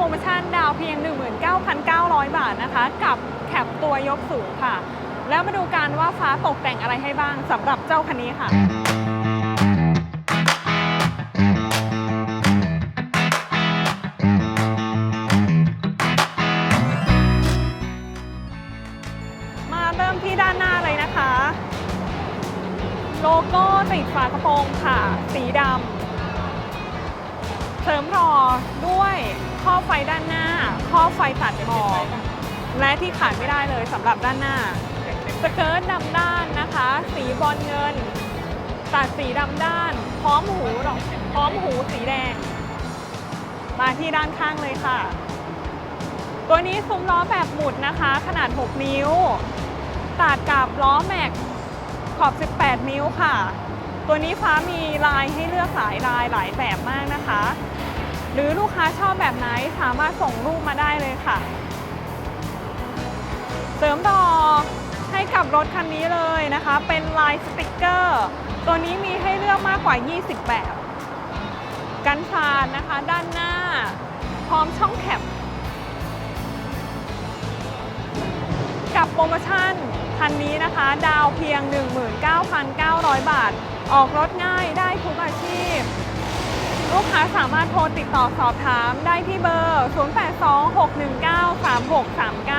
โปรโมชั่นดาวเพียง 19,900 บาทนะคะ กับแคปตัวยกสูงค่ะ แล้วมาดูกันว่าฟ้าตกแต่งอะไรให้บ้างสำหรับเจ้าคันนี้ค่ะมาเริ่มที่ด้านหน้าเลยนะคะ โลโก้ติดฝากระโปรงค่ะ สีดำเสริมรอด้วย ข้อไฟด้านหน้าข้อไฟตัดหมอกและที่ขาดไม่ได้เลยสำหรับด้านหน้า สเกิร์ตดำด้านนะคะ สีบอลเงิน ตัดสีดำด้าน พร้อมหูดอกพร้อมหูสีแดง มาที่ด้านข้างเลยค่ะ ตัวนี้ซุ้มล้อแบบหมุดนะคะ ขนาด 6 นิ้ว ตัดกับล้อแม็กขอบ 18 นิ้วค่ะ ตัวนี้ฟ้ามีลายให้เลือกหลายลายหลายแบบมากนะคะ หรือลูกค้าชอบแบบไหนสามารถส่งรูปมาได้เลยค่ะ เสริมดอให้กับรถคันนี้เลยนะคะ เป็นลายสติกเกอร์ ตัวนี้มีให้เลือกมากกว่า 20 แบบ กันชานนะคะ ด้านหน้า พร้อมช่องแคปกับโปรโมชั่นคันนี้นะคะ ดาวเพียง 19,900 บาท ออกรถง่ายได้ทุกอาชีพ ลูกค้าสามารถโทรติดต่อสอบถามได้ที่เบอร์ 0826193639